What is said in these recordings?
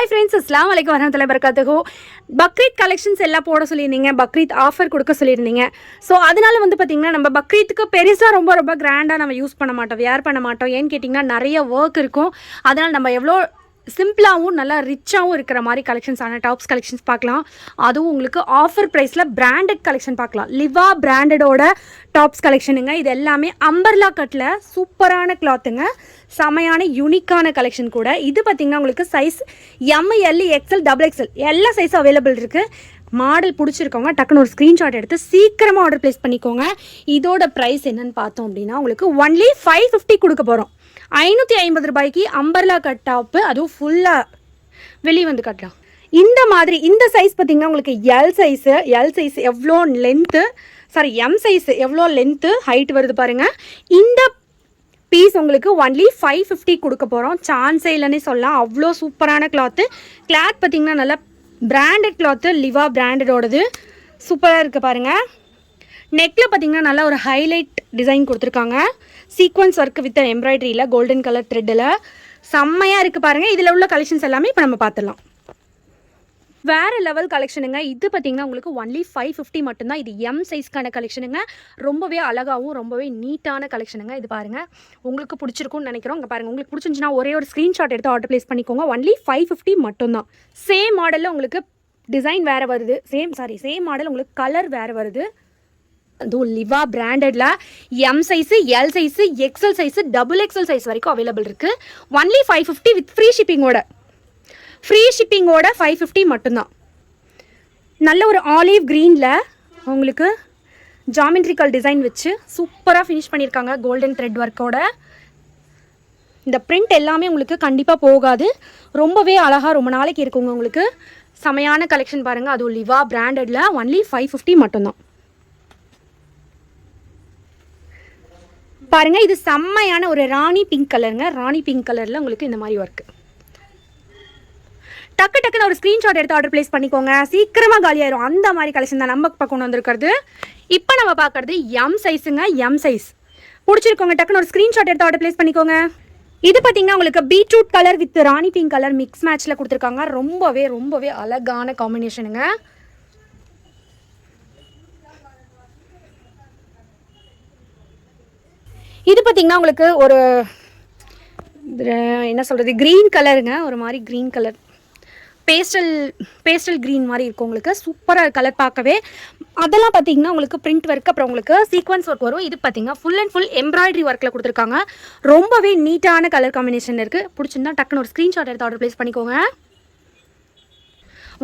Hi friends அஸ்லாம் வலைக்கம் வரமத்துல வரகாத்துகோ Bakrid collections எல்லாம் போட சொல்லியிருந்தீங்க. பக்ரீத் ஆஃபர் கொடுக்க சொல்லியிருந்தீங்க. ஸோ அதனால வந்து பார்த்தீங்கன்னா நம்ம பக்ரீத்துக்கு பெருசாக ரொம்ப ரொம்ப கிராண்டாக நம்ம யூஸ் பண்ண மாட்டோம். வேர் பண்ண மாட்டோம். ஏன்னு கேட்டிங்கன்னா நிறைய ஒர்க் இருக்கும். அதனால் நம்ம எவ்வளோ சிம்பிளாகவும் நல்லா ரிச்சாகவும் இருக்கிற மாதிரி கலெக்ஷன்ஸ் ஆன டாப்ஸ் கலெக்ஷன்ஸ் பார்க்கலாம். அதுவும் உங்களுக்கு ஆஃபர் ப்ரைஸில் பிராண்டட் கலெக்ஷன் பார்க்கலாம். லிவா பிராண்டடோட டாப்ஸ் கலெக்ஷனுங்க இது எல்லாமே அம்பர்லா கட்டில் சூப்பரான கிளாத்துங்க செமையான யூனிக்கான கலெக்ஷன் கூட. இது பார்த்திங்கன்னா உங்களுக்கு size M L XL double XL எல்லா சைஸும் அவைலபிள் இருக்குது மாடல் பிடிச்சிருக்கவங்க டக்குன்னு ஒரு ஸ்க்ரீன்ஷாட் எடுத்து சீக்கிரமாக ஆர்டர் ப்ளேஸ் பண்ணிக்கோங்க. இதோட ப்ரைஸ் என்னன்னு பார்த்தோம் அப்படின்னா உங்களுக்கு ஒன்லி ஃபைவ் ஃபிஃப்டி கொடுக்க போகிறோம் ஐநூற்றி ஐம்பது ரூபாய்க்கு அம்பர்லா கட் டாப்பு. அதுவும் ஃபுல்லாக வெளியே வந்து கட்டலாம். இந்த மாதிரி இந்த சைஸ் பார்த்தீங்கன்னா உங்களுக்கு எல் சைஸு எல் சைஸ் எவ்வளோ லென்த்து சாரி எம் சைஸ் எவ்வளோ லென்த்து ஹைட் வருது பாருங்கள் இந்த பீஸ் உங்களுக்கு ஒன்லி ஃபைவ் ஃபிஃப்டி கொடுக்க போகிறோம் சான்ஸே இல்லைன்னே சொல்லலாம். அவ்வளோ சூப்பரான கிளாத்து கிளாத் பார்த்திங்கன்னா நல்லா பிராண்டட் கிளாத்து லிவா பிராண்டடோடது சூப்பராக இருக்குது பாருங்கள் நெக்கில் பார்த்திங்கன்னா நல்லா ஒரு ஹைலைட் டிசைன் கொடுத்துருக்காங்க. சீக்வன்ஸ் ஒர்க் வித் எம்ப்ராய்டரியில் கோல்டன் கலர் த்ரெட்டில் செம்மையாக இருக்குது பாருங்கள் இதில் உள்ள கலெக்ஷன்ஸ் எல்லாமே இப்போ நம்ம பார்த்துடலாம் வேறு லெவல் கலெக்ஷனுங்க இது பார்த்தீங்கன்னா உங்களுக்கு ஒன்லி ஃபைவ் ஃபிஃப்டி மட்டும்தான். இது எம் சைஸ்க்கான கலெக்ஷனுங்க ரொம்பவே அழகாகவும் ரொம்பவே நீட்டான கலெக்ஷனுங்க இது பாருங்கள் உங்களுக்கு பிடிச்சிருக்கும்னு நினைக்கிறோம். இங்கே பாருங்கள் உங்களுக்கு பிடிச்சிருந்துச்சுன்னா ஒரே ஒரு ஸ்க்ரீன்ஷாட் எடுத்து ஆர்டர் ப்ளேஸ் பண்ணிக்கோங்க. ஒன்லி ஃபைவ் ஃபிஃப்டி மட்டும்தான். சேம் மாடலில் உங்களுக்கு டிசைன் வேறு வருது. சேம் சாரி சேம் மாடல் உங்களுக்கு கலர் வேறு வருது. அதுவும் Liva பிராண்டடில் M size L size XL size double XL size வரைக்கும் அவைலபிள் இருக்குது only five fifty with free ஷிப்பிங்கோட free ஷிப்பிங்கோட ஃபைவ் ஃபிஃப்டி மட்டும்தான். நல்ல ஒரு ஆலிவ் க்ரீனில் உங்களுக்கு ஜாமெண்ட்ரிக்கல் டிசைன் வச்சு சூப்பராக ஃபினிஷ் பண்ணியிருக்காங்க கோல்டன் த்ரெட் ஒர்க்கோட இந்த பிரிண்ட் எல்லாமே உங்களுக்கு கண்டிப்பாக போகாது. ரொம்பவே அழகாக ரொம்ப நாளைக்கு இருக்குங்க உங்களுக்கு. செமையான கலெக்ஷன் பாருங்கள் அதுவும் லிவா பிராண்டடில் ஒன்லி ஃபைவ் ஃபிஃப்டி மட்டும்தான். பாருங்க இது செம்மையான ஒரு ராணி பிங்க் கலருங்க ராணி பிங்க் கலரில் உங்களுக்கு இந்த மாதிரி ஒர்க்கு டக்கு டக்குன்னு ஒரு ஸ்க்ரீன்ஷாட் எடுத்து ஆர்டர் ப்ளேஸ் பண்ணிக்கோங்க. சீக்கிரமாக காலியாயிரும் அந்த மாதிரி கலெக்ஷன் தான் நம்ம பக்கம் கொண்டு வந்திருக்கிறது. இப்போ நம்ம பார்க்கறது எம் சைஸுங்க எம் சைஸ் பிடிச்சிருக்கோங்க டக்குன்னு ஒரு ஸ்க்ரீன்ஷாட் எடுத்து ஆர்டர் ப்ளேஸ் பண்ணிக்கோங்க. இது பார்த்தீங்கன்னா உங்களுக்கு beetroot colour with rani pink colour mix மேட்ச்சில் கொடுத்துருக்காங்க. ரொம்பவே ரொம்பவே அழகான காம்பினேஷனுங்க இது பார்த்தீங்கன்னா உங்களுக்கு ஒரு என்ன சொல்கிறது க்ரீன் கலருங்க ஒரு மாதிரி green colour pastel pastel green மாதிரி இருக்கும் உங்களுக்கு. சூப்பராக கலர் பார்க்கவே. அதெல்லாம் பார்த்தீங்கன்னா உங்களுக்கு பிரிண்ட் ஒர்க் அப்புறம் உங்களுக்கு சீக்வன்ஸ் ஒர்க் வரும். இது பார்த்தீங்கன்னா ஃபுல் அண்ட் ஃபுல் எம்ப்ராய்டரி ஒர்க்கில் கொடுத்துருக்காங்க. ரொம்பவே நீட்டான கலர் காம்பினேஷன் இருக்குது பிடிச்சிருந்தா டக்குன்னு ஒரு ஸ்க்ரீன்ஷாட் எடுத்து ஆர்டர் ப்ளேஸ் பண்ணிக்கோங்க.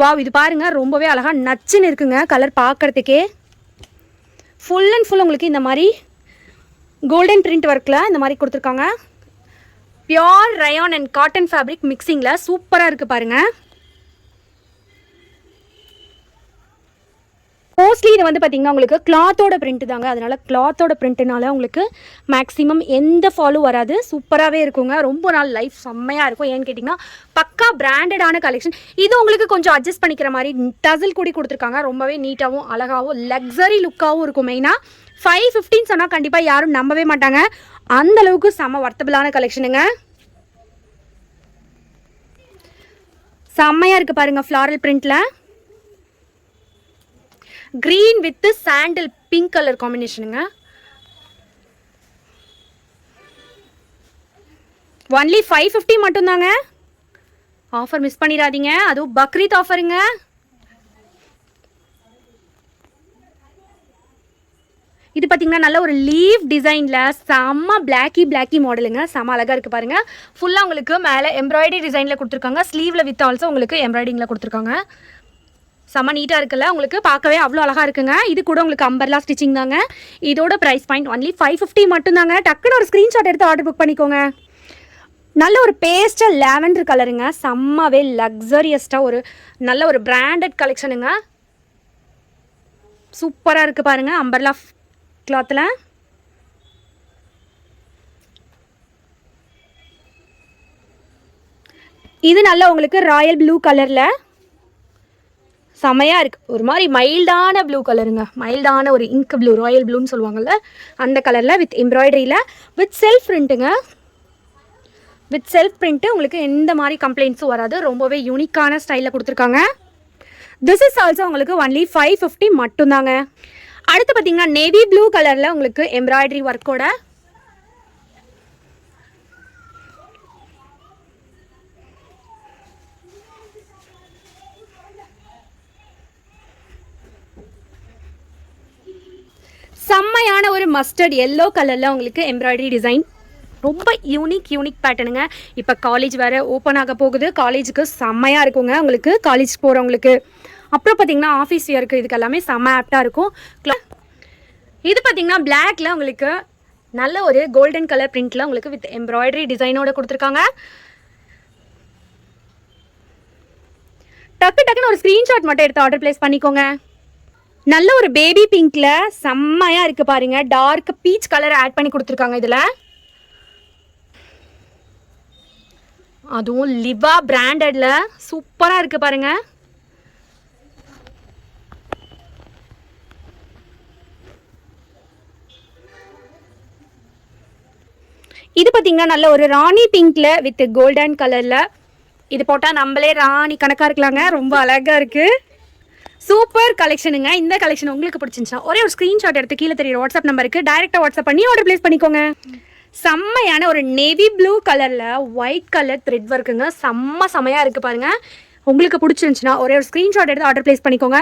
வாவ் இது பாருங்கள் ரொம்பவே அழகாக நச்சுன்னு இருக்குங்க கலர் பார்க்குறதுக்கே. ஃபுல் அண்ட் ஃபுல் உங்களுக்கு இந்த மாதிரி கோல்டன் பிரிண்ட் ஒர்க்கில் இந்த மாதிரி கொடுத்துருக்காங்க. Pure rayon and cotton fabric மிக்சிங்கில் சூப்பராக இருக்குது பாருங்கள் மோஸ்ட்லி இது வந்து பார்த்தீங்கன்னா உங்களுக்கு கிளாத்தோட பிரிண்ட் தாங்க. அதனால கிளாத்தோட பிரிண்ட்னால உங்களுக்கு மேக்ஸிமம் எந்த ஃபாலோ வராது. சூப்பராகவே இருக்குங்க. ரொம்ப நாள் லைஃப் செம்மையாக இருக்கும். ஏன்னு கேட்டிங்கன்னா பக்கா பிராண்டடான கலெக்ஷன் இது உங்களுக்கு கொஞ்சம் அட்ஜஸ்ட் பண்ணிக்கிற மாதிரி டசில் கூடி கொடுத்துருக்காங்க. ரொம்பவே நீட்டாகவும் அழகாகவும் லக்ஸரி லுக்காகவும் இருக்கும். மெயினாக ஃபைவ் ஃபிஃப்டின் சொன்னால் கண்டிப்பாக யாரும் நம்பவே மாட்டாங்க. அந்த அளவுக்கு செம்ம வர்த்தபிளான கலெக்ஷனுங்க செம்மையாக இருக்குது பாருங்கள் floral பிரிண்டில் green with sandal pink colour காம்பினேஷனுங்க only five fifty மட்டும்தாங்க. ஆஃபர் மிஸ் பண்ணிடாதீங்க. அதுவும் பக்ரீத் ஆஃபருங்க இது பார்த்தீங்கன்னா நல்ல ஒரு லீவ் டிசைனில் செம்ம பிளாக்கி பிளாக்கி மாடலுங்க செம்ம அழகாக இருக்குது பாருங்கள் ஃபுல்லாக உங்களுக்கு மேலே எம்ப்ராய்டரி டிசைனில் கொடுத்துருக்காங்க. ஸ்லீவில் வித் ஆல்சோ உங்களுக்கு எம்ப்ராய்டிங்கில் கொடுத்துருக்காங்க. செம்ம நீட்டாக இருக்குல்ல? உங்களுக்கு பார்க்கவே அவ்வளோ அழகாக இருக்குங்க. இது கூட உங்களுக்கு அம்பர்லா ஸ்டிச்சிங் தாங்க. இதோட price point only five fifty மட்டும்தாங்க. டக்குன்னு ஒரு ஸ்க்ரீன்ஷாட் எடுத்து ஆர்டர் புக் பண்ணிக்கோங்க. நல்ல ஒரு பேஸ்டல் லாவெண்டர் கலருங்க செம்மவே லக்ஸரியஸ்டாக ஒரு நல்ல ஒரு பிராண்டட் கலெக்ஷனுங்க சூப்பராக இருக்குது பாருங்கள் அம்பர்லா கிளாத்தில் இது நல்ல உங்களுக்கு ராயல் ப்ளூ கலரில் செமையாக இருக்குது ஒரு மாதிரி மைல்டான ப்ளூ கலருங்க மைல்டான ஒரு இங்க் ப்ளூ ராயல் ப்ளூன்னு சொல்லுவாங்கள்ல அந்த கலரில் வித் எம்ப்ராய்டரியில் வித் செல்ஃப் பிரிண்ட்டுங்க வித் செல்ஃப் பிரிண்ட்டு உங்களுக்கு எந்த மாதிரி கம்ப்ளைண்ட்ஸும் வராது. ரொம்பவே யூனிக்கான ஸ்டைலில் கொடுத்துருக்காங்க. திஸ் இஸ் ஆல்சோ உங்களுக்கு ஒன்லி ஃபைவ் ஃபிஃப்டி மட்டும்தாங்க. அடுத்து பார்த்தீங்கன்னா நேவி ப்ளூ கலரில் உங்களுக்கு எம்ப்ராய்டரி ஒர்க்கோட செம்மையான ஒரு மஸ்டர்ட் எல்லோ கலரில் உங்களுக்கு எம்ப்ராய்டரி டிசைன் ரொம்ப யூனிக் யூனிக் பேட்டர்னுங்க இப்போ காலேஜ் வேறு ஓப்பன் ஆக போகுது. காலேஜுக்கு செம்மையாக இருக்குங்க உங்களுக்கு. காலேஜ் போகிறவங்களுக்கு அப்புறம் பார்த்தீங்கன்னா ஆஃபீஸ் வியருக்கு இதுக்கு எல்லாமே செம்ம ஆப்டாக இருக்கும். Cla- இது பார்த்தீங்கன்னா பிளாக்ல உங்களுக்கு நல்ல ஒரு கோல்டன் கலர் பிரிண்ட்ல உங்களுக்கு வித் எம்ப்ராய்டரி டிசைனோட கொடுத்துருக்காங்க. டக்கு டக்குன்னு ஒரு ஸ்க்ரீன்ஷாட் மட்டும் எடுத்து ஆர்டர் ப்ளேஸ் பண்ணிக்கோங்க. நல்ல ஒரு பேபி பிங்க்ல செம்மையா இருக்கு பாருங்க. டார்க் பீச் கலர் ஆட் பண்ணி கொடுத்துருக்காங்க இதுல. அதுவும் லிவா பிராண்டட்ல சூப்பரா இருக்கு பாருங்க. இது பார்த்தீங்கன்னா நல்ல ஒரு ராணி பிங்க்ல வித் கோல்டன் கலர்ல இது போட்டால் நம்மளே ராணி கணக்காக இருக்கலாங்க. ரொம்ப அழகா இருக்கு. சூப்பர் கலெக்ஷனுங்க. இந்த கலெக்ஷன் உங்களுக்கு பிடிச்சிருந்துச்சுன்னா ஒரே ஒரு ஸ்க்ரீன்ஷாட் எடுத்து கீழே தெரியுற வாட்ஸ்அப் நம்பருக்கு டைரெக்டாக வாட்ஸ்அப் பண்ணி ஆர்டர் ப்ளேஸ் பண்ணிக்கோங்க. செம்மையான ஒரு நேவி ப்ளூ கலரில் ஒயிட் கலர் த்ரெட் ஒர்க்குங்க செம்ம செம்மையாக இருக்குது பாருங்கள் உங்களுக்கு பிடிச்சிருந்துச்சுன்னா ஒரே ஒரு ஸ்க்ரீன்ஷாட் எடுத்து ஆர்டர் ப்ளேஸ் பண்ணிக்கோங்க.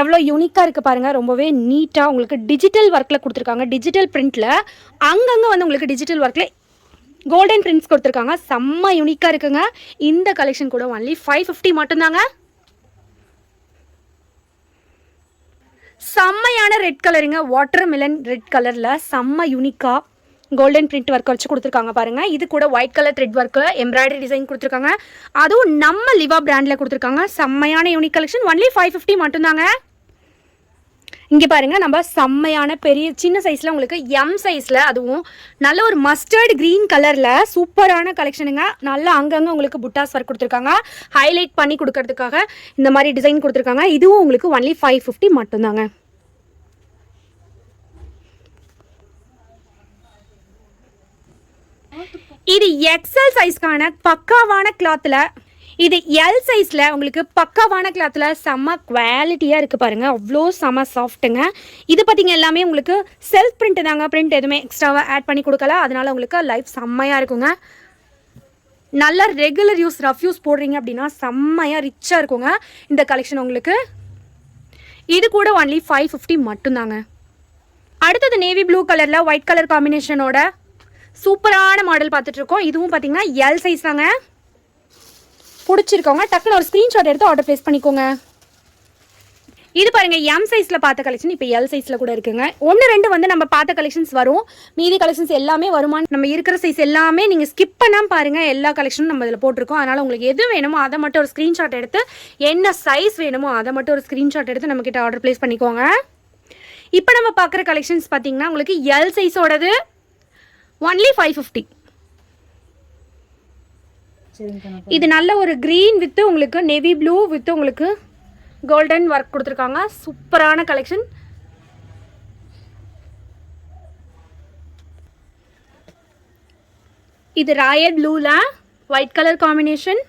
எவ்வளோ யூனிக்காக இருக்குது பாருங்க. ரொம்பவே நீட்டாக உங்களுக்கு டிஜிட்டல் ஒர்க்கில் கொடுத்துருக்காங்க. டிஜிட்டல் பிரிண்ட்டில் அங்கங்கே வந்து உங்களுக்கு டிஜிட்டல் ஒர்க்கில் கோல்டன் பிரிண்ட்ஸ் கொடுத்துருக்காங்க. செம்ம யூனிக்காக இருக்குங்க. இந்த கலெக்ஷன் கூட ஒன்லி ஃபைவ் ஃபிஃப்டி மட்டும்தாங்க. செம்மையான ரெட் கலருங்க வாட்டர் மிலன் ரெட் கலரில் செம்ம யூனிக்காக கோல்டன் பிரிண்ட் ஒர்க் வச்சு கொடுத்துருக்காங்க பாருங்க. இது கூட ஒயிட் கலர் த்ரெட் ஒர்க்கில் எம்ப்ராய்டரி டிசைன் கொடுத்துருக்காங்க. அதுவும் நம்ம லிவா பிராண்டில் கொடுத்துருக்காங்க. செம்மையான unique collection only five fifty மட்டும்தாங்க. இங்கே பாருங்கள் நம்ம செம்மையான பெரிய சின்ன சைஸில் உங்களுக்கு எம் சைஸில் அதுவும் நல்ல ஒரு மஸ்டர்டு க்ரீன் கலரில் சூப்பரான கலெக்ஷனுங்க நல்லா அங்கங்கே உங்களுக்கு புட்டாஸ் ஒர்க் கொடுத்துருக்காங்க. ஹைலைட் பண்ணி கொடுக்கறதுக்காக இந்த மாதிரி டிசைன் கொடுத்துருக்காங்க. இதுவும் உங்களுக்கு ஒன்லி ஃபைவ் ஃபிஃப்டி மட்டும்தாங்க. இது எக்ஸல் சைஸ்க்கான பக்காவான கிளாத்தில் இது எல் சைஸில் உங்களுக்கு பக்காவான கிளாத்தில் செம்ம குவாலிட்டியாக இருக்குது பாருங்கள் அவ்வளோ செம்ம சாஃப்ட்டுங்க இது பார்த்தீங்க எல்லாமே உங்களுக்கு செல்ஃப் பிரிண்ட் தாங்க. பிரிண்ட் எதுவுமே எக்ஸ்ட்ராவாக ஆட் பண்ணி கொடுக்கல. அதனால உங்களுக்கு லைஃப் செம்மையாக இருக்குங்க. நல்ல ரெகுலர் யூஸ் ரஃப் யூஸ் போடுறீங்க அப்படின்னா செம்மையாக ரிச்சாக இருக்குங்க. இந்த கலெக்ஷன் உங்களுக்கு. இது கூட ஒன்லி ஃபைவ் ஃபிஃப்டி மட்டும்தாங்க. அடுத்தது நேவி ப்ளூ கலரில் ஒயிட் கலர் காம்பினேஷனோட சூப்பரான மாடல் பார்த்துட்ருக்கோம் இதுவும் பார்த்தீங்கன்னா எல் சைஸ் தாங்க. பிடிச்சிருக்கவங்க டக்குன்னு ஒரு ஸ்க்ரீன்ஷாட் எடுத்து ஆர்டர் ப்ளேஸ் பண்ணிக்கோங்க. இது பாருங்க எம் சைஸில் பார்த்த கலெக்ஷன் இப்போ எல் சைஸில் கூட இருக்குங்க. ஒன்று ரெண்டு வந்து நம்ம பார்த்த கலெக்ஷன்ஸ் வரும். மீதி கலெக்ஷன்ஸ் எல்லாமே வருமான்னு நம்ம இருக்கிற சைஸ் எல்லாமே நீங்கள் ஸ்கிப் பண்ணாமல் பாருங்க எல்லா கலெக்ஷனும் நம்ம இதில் போட்டிருக்கோம். அதனால் உங்களுக்கு எது வேணுமோ அதை மட்டும் ஒரு ஸ்க்ரீன்ஷாட் எடுத்து என்ன சைஸ் வேணுமோ அதை மட்டும் ஒரு ஸ்க்ரீன்ஷாட் எடுத்து நம்மக்கிட்ட ஆர்டர் ப்ளேஸ் பண்ணிக்கோங்க. இப்போ நம்ம பார்க்குற கலெக்ஷன்ஸ் பார்த்தீங்கன்னா உங்களுக்கு எல் சைஸோடது ஒன்லி ஃபைவ் ஃபிஃப்டி இது நல்ல ஒரு க்ரீன் வித்து உங்களுக்கு நெவி ப்ளூ வித்து உங்களுக்கு கோல்டன் ஒர்க் கொடுத்துருக்காங்க. சூப்பரான கலெக்ஷன் இது ராயல் ப்ளூவில் ஒயிட் கலர் காம்பினேஷன்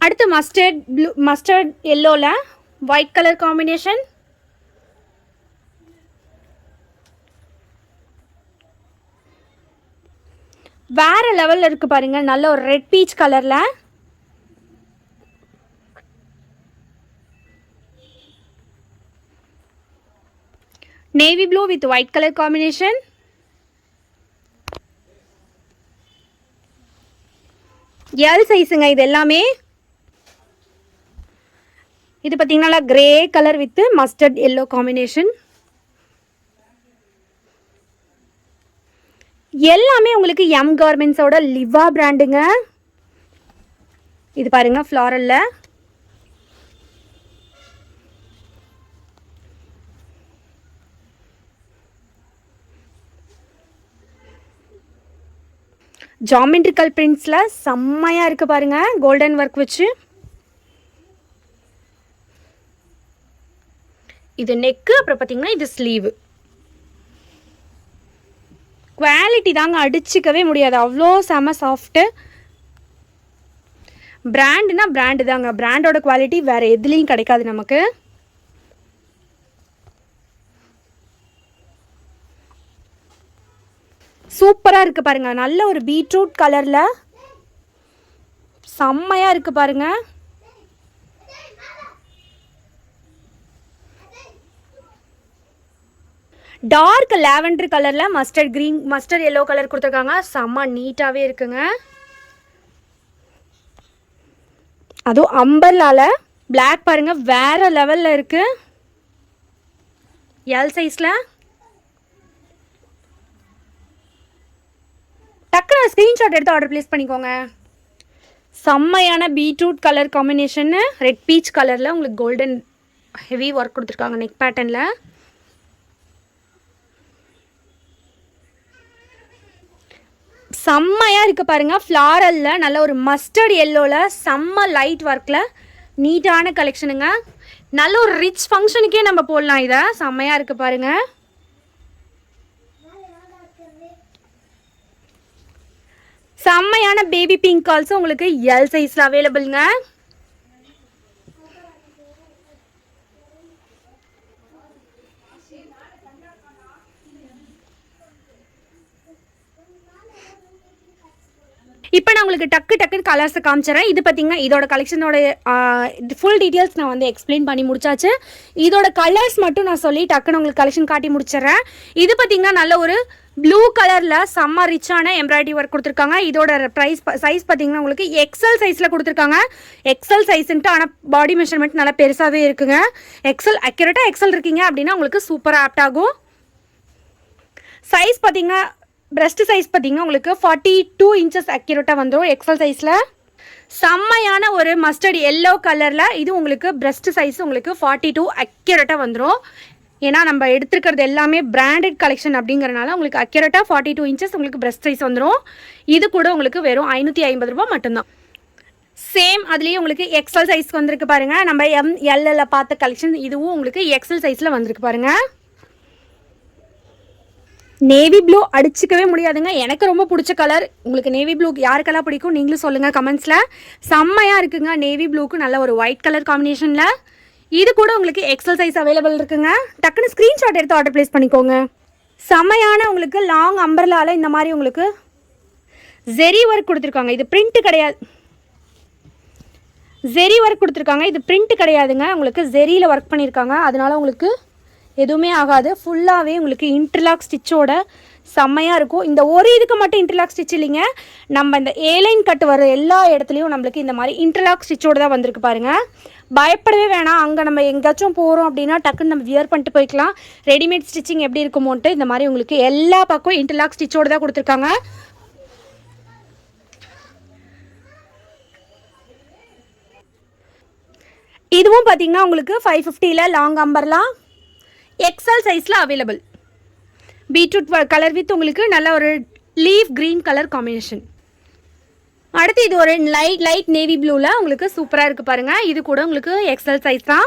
அடுத்து மஸ்டர்ட் ப்ளூ மஸ்டர்ட் எல்லோவில் ஒயிட் கலர் காம்பினேஷன் வேற லெவலில் இருக்கு பாருங்க நல்ல ஒரு ரெட் பீச் கலரில் navy blue with white colour combination L சைஸுங்க இது எல்லாமே. இது பார்த்தீங்கன்னா grey colour with mustard yellow combination எல்லாமே உங்களுக்கு எம் கார்மெண்ட்ஸோட லிவா பிராண்டுங்க இது பாருங்க ஃப்ளாரலில் ஜாமெண்ட்ரிக்கல் பிரிண்ட்ஸில் செம்மையாக இருக்குது பாருங்க கோல்டன் ஒர்க் வச்சு. இது நெக்கு அப்புறம் பார்த்தீங்கன்னா இது ஸ்லீவு குவாலிட்டி தாங்க அடிச்சிக்கவே முடியாது. அவ்வளோ செம சாஃப்ட்டு பிராண்டுனா பிராண்டு தாங்க. பிராண்டோட குவாலிட்டி வேறு எதுலேயும் கிடைக்காது நமக்கு. சூப்பராக இருக்குது பாருங்கள் நல்ல ஒரு பீட்ரூட் கலரில் செம்மையாக இருக்குது பாருங்கள் டார்க் லாவெண்டர் கலரில் mustard green mustard yellow colour கொடுத்துருக்காங்க. செம்ம நீட்டாகவே இருக்குங்க. அதுவும் அம்பர்லால பிளாக் பாருங்கள் வேறு லெவலில் இருக்குது எல் சைஸில் டக்குன்னு ஸ்க்ரீன்ஷாட் எடுத்து ஆர்டர் ப்ளேஸ் பண்ணிக்கோங்க. செம்மையான பீட்ரூட் கலர் காம்பினேஷன்னு ரெட் பீச் கலரில் உங்களுக்கு கோல்டன் ஹெவி ஒர்க் கொடுத்துருக்காங்க நெக் பேட்டர்னில் செம்மையாக இருக்குது பாருங்கள் ஃப்ளாரலில் நல்ல ஒரு மஸ்டர்ட் எல்லோவில் செம்ம லைட் ஒர்க்கில் நீட்டான கலெக்ஷனுங்க நல்ல ஒரு ரிச் ஃபங்க்ஷனுக்கே நம்ம போடலாம் இதை. செம்மையாக இருக்குது பாருங்கள் செம்மையான பேபி பிங்க் கால்ஸும் உங்களுக்கு எல் சைஸில் அவைலபிள்ங்க உங்களுக்கு டக்கு டக்குன்னு கலர்ஸை காமிச்சிடறேன் இது பார்த்தீங்கன்னா இதோட கலெக்ஷனோட ஃபுல் டீட்டெயில்ஸ் நான் வந்து எக்ஸ்பிளைன் பண்ணி முடிச்சாச்சு. இதோட கலர்ஸ் மட்டும் நான் சொல்லி டக்குன்னு உங்களுக்கு கலெக்ஷன் காட்டி முடிச்சிடுறேன் இது பார்த்தீங்கன்னா நல்ல ஒரு ப்ளூ கலரில் செம்ம ரிச்சான எம்ப்ராய்டரி ஒர்க் கொடுத்துருக்காங்க. இதோட ப்ரைஸ் சைஸ் பார்த்தீங்கன்னா உங்களுக்கு எக்ஸல் சைஸில் கொடுத்துருக்காங்க. எக்ஸல் சைஸ்ன்ட்டு ஆனால் பாடி மெஷர்மெண்ட் நல்லா பெருசாகவே இருக்குங்க. எக்ஸல் அக்யூரேட்டாக எக்ஸல் இருக்கீங்க அப்படின்னா உங்களுக்கு சூப்பராக ஆப்ட் ஆகும். சைஸ் பார்த்தீங்கன்னா பிரஸ்ட் சைஸ் பார்த்தீங்கன்னா உங்களுக்கு ஃபார்ட்டி டூ இன்ச்சஸ் அக்யூரேட்டாக வந்துடும் எக்ஸல் சைஸில் செம்மையான ஒரு மஸ்டர்ட் எல்லோ கலரில் இது உங்களுக்கு பிரஸ்ட் சைஸ் உங்களுக்கு ஃபார்ட்டி டூ அக்யூரேட்டாக வந்துடும் ஏன்னா நம்ம எடுத்துருக்கிறது எல்லாமே பிராண்டட் கலெக்ஷன் அப்படிங்கிறனால உங்களுக்கு அக்யூரேட்டாக ஃபார்ட்டி டூ இன்ச்சஸ் உங்களுக்கு பிரஸ்ட் சைஸ் வந்துடும் இது கூட உங்களுக்கு வெறும் ஐநூற்றி ஐம்பது ரூபா மட்டும்தான். சேம் அதுலேயே உங்களுக்கு எக்ஸல் சைஸ்க்கு வந்திருக்கு பாருங்கள் நம்ம எம் எல்எல்ல பார்த்த கலெக்ஷன் இதுவும் உங்களுக்கு எக்ஸல் சைஸில் வந்திருக்கு பாருங்கள் நேவி ப்ளூ அடிச்சிக்கவே முடியாதுங்க. எனக்கு ரொம்ப பிடிச்ச கலர் உங்களுக்கு நேவி ப்ளூ யாருக்கெல்லாம் பிடிக்கும் நீங்களும் சொல்லுங்கள் கமெண்ட்ஸில் செம்மையாக இருக்குங்க நேவி ப்ளூக்கு நல்ல ஒரு ஒயிட் கலர் காம்பினேஷனில் இது கூட உங்களுக்கு எக்ஸல் சைஸ் அவைலபிள் இருக்குங்க. டக்குன்னு ஸ்க்ரீன்ஷாட் எடுத்து ஆர்டர் ப்ளேஸ் பண்ணிக்கோங்க. செம்மையான உங்களுக்கு லாங் அம்பர்லால இந்த மாதிரி உங்களுக்கு ஜெரி ஒர்க் கொடுத்துருக்காங்க. இது பிரிண்ட் கிடையாது. ஜெரி ஒர்க் கொடுத்துருக்காங்க. இது பிரிண்ட் கிடையாதுங்க. உங்களுக்கு ஜெரியில் ஒர்க் பண்ணியிருக்காங்க அதனால உங்களுக்கு எதுவுமே ஆகாது. ஃபுல்லாகவே உங்களுக்கு இன்டர்லாக் ஸ்டிச்சோட செம்மையாக இருக்கும். இந்த ஒரு இதுக்கு மட்டும் இன்டர்லாக் ஸ்டிச் இல்லைங்க. நம்ம இந்த ஏலைன் கட்டு வர எல்லா இடத்துலையும் நம்மளுக்கு இந்த மாதிரி இன்டர்லாக் ஸ்டிச்சோடு தான் வந்திருக்கு பாருங்கள் பயப்படவே வேணாம். அங்கே நம்ம எங்கேயாச்சும் போகிறோம் அப்படின்னா டக்குன்னு நம்ம வியர் பண்ணிட்டு போய்க்கலாம். ரெடிமேட் ஸ்டிச்சிங் எப்படி இருக்குமோன்ட்டு இந்த மாதிரி உங்களுக்கு எல்லா பக்கம் இன்டர்லாக் ஸ்டிச்சோடு தான் கொடுத்துருக்காங்க. இதுவும் பார்த்தீங்கன்னா உங்களுக்கு ஃபைவ் ஃபிஃப்டியில் லாங் அம்பர்லாம் எக்ஸல் சைஸில் அவைலபிள் பீட்ரூட் கலர் வித் உங்களுக்கு நல்ல ஒரு லீஃப் க்ரீன் கலர் காம்பினேஷன் அடுத்து இது ஒரு லைட் லைட் நேவி ப்ளூவில் உங்களுக்கு சூப்பராக இருக்குது பாருங்கள் இது கூட உங்களுக்கு எக்ஸல் சைஸ் தான்.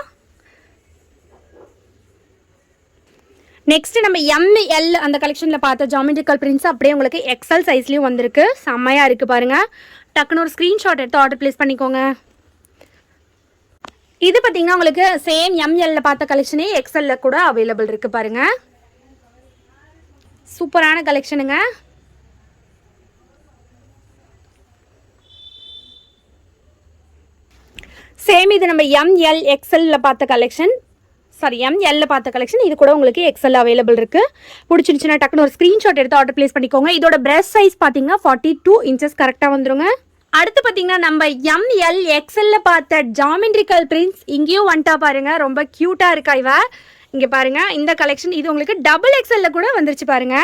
நெக்ஸ்ட் நம்ம எம்எல் அந்த கலெக்ஷனில் பார்த்த ஜாமெட்ரிக்கல் பிரிண்ட்ஸ் அப்படியே உங்களுக்கு எக்ஸல் சைஸ்லேயும் வந்திருக்கு. செம்மையாக இருக்குது பாருங்கள் டக்குன்னு ஒரு ஸ்க்ரீன்ஷாட் எடுத்து ஆர்டர் ப்ளேஸ் பண்ணிக்கோங்க. இது பார்த்தீங்கன்னா உங்களுக்கு சேம் எம்எல்ல பார்த்த கலெக்ஷனே எக்ஸல்ல கூட அவைலபிள் இருக்குது பாருங்க. சூப்பரான கலெக்ஷனுங்க சேம் இது நம்ம எம்எல் எக்ஸல்ல பார்த்த கலெக்ஷன் சாரி எம்எல்ல பார்த்த கலெக்ஷன் இது கூட உங்களுக்கு எக்ஸல் அவைலபிள் இருக்கு. பிடிச்சிருந்துச்சுன்னா டக்குனு ஒரு ஸ்க்ரீன்ஷாட் எடுத்து ஆர்டர் ப்ளேஸ் பண்ணிக்கோங்க. இதோட பிரஸ் சைஸ் பார்த்தீங்கன்னா ஃபார்ட்டி டூ இன்ச்சஸ் கரெக்டாக வந்துருங்க. அடுத்து பார்த்தீங்கன்னா நம்ம எம்எல் எக்ஸல்ல பார்த்த ஜாமெண்ட்ரிக்கல் பிரிண்ட்ஸ் இங்கேயும் வந்துட்டா பாருங்க. ரொம்ப க்யூட்டாக இருக்கா இவ? இங்கே பாருங்க இந்த கலெக்ஷன் இது உங்களுக்கு டபுள் எக்ஸல்ல கூட வந்துருச்சு பாருங்க.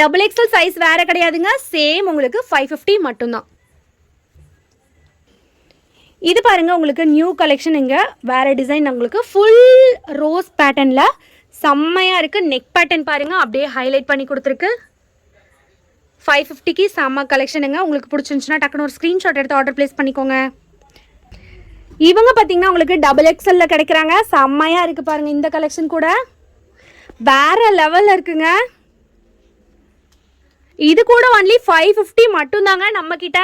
டபுள் எக்ஸல் சைஸ் வேற கிடையாதுங்க. சேம் உங்களுக்கு ஃபைவ் ஃபிஃப்டி மட்டும்தான். இது பாருங்க உங்களுக்கு நியூ கலெக்ஷன் இங்கே. வேற டிசைன் உங்களுக்கு ஃபுல் ரோஸ் பேட்டர்னில் செம்மையாக இருக்குது நெக் பேட்டர்ன் பாருங்க. அப்படியே ஹைலைட் பண்ணி கொடுத்துருக்கு. ஃபைவ் ஃபிஃப்டிக்கு செம்ம கலெக்ஷனுங்க உங்களுக்கு பிடிச்சிருந்துச்சுன்னா டக்குனு ஒரு ஸ்க்ரீன்ஷாட் எடுத்து ஆர்டர் ப்ளேஸ் பண்ணிக்கோங்க. இவங்க பார்த்தீங்கன்னா உங்களுக்கு டபுள் எக்ஸ்எல்ல கிடைக்கிறாங்க. செம்மையாக இருக்குது பாருங்கள் இந்த கலெக்ஷன் கூட. வேற லெவலில் இருக்குங்க. இது கூட ஒன்லி ஃபைவ் ஃபிஃப்டி மட்டும்தாங்க நம்மக்கிட்ட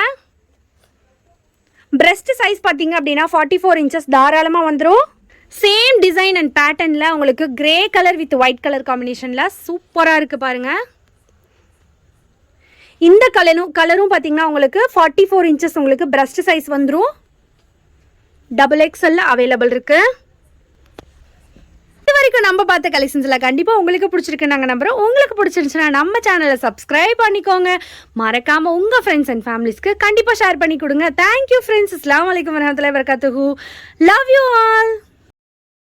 பிரஸ்ட் சைஸ் பார்த்தீங்க அப்படின்னா ஃபார்ட்டி ஃபோர் இன்ச்சஸ் தாராளமாக வந்துடும் சேம் டிசைன் அண்ட் பேட்டர்னில் உங்களுக்கு grey colour with white colour காம்பினேஷனில் சூப்பராக இருக்குது பாருங்கள் இந்த கலரும் கலரும் பார்த்தீங்கன்னா உங்களுக்கு ஃபார்ட்டி ஃபோர் இன்ச்சஸ் உங்களுக்கு பிரஸ்ட் சைஸ் வந்துடும் டபுள் எக்ஸ்எல்ல அவைலபிள் இருக்கு. இது வரைக்கும் நம்ம பார்த்த கலெக்ஷன்ஸில் கண்டிப்பாக உங்களுக்கு பிடிச்சிருக்கு நாங்கள் நம்புகிறோம் உங்களுக்கு பிடிச்சிருந்துச்சுன்னா நம்ம சேனலை சப்ஸ்கிரைப் பண்ணிக்கோங்க. மறக்காமல் உங்கள் ஃப்ரெண்ட்ஸ் அண்ட் ஃபேமிலிஸ்க்கு கண்டிப்பாக ஷேர் பண்ணி கொடுங்க. தேங்க்யூ ஃப்ரெண்ட்ஸ் இஸ்லாம் வலைக்கம் வரமத்துல வரகாத்துஹூ லவ் யூ ஆல்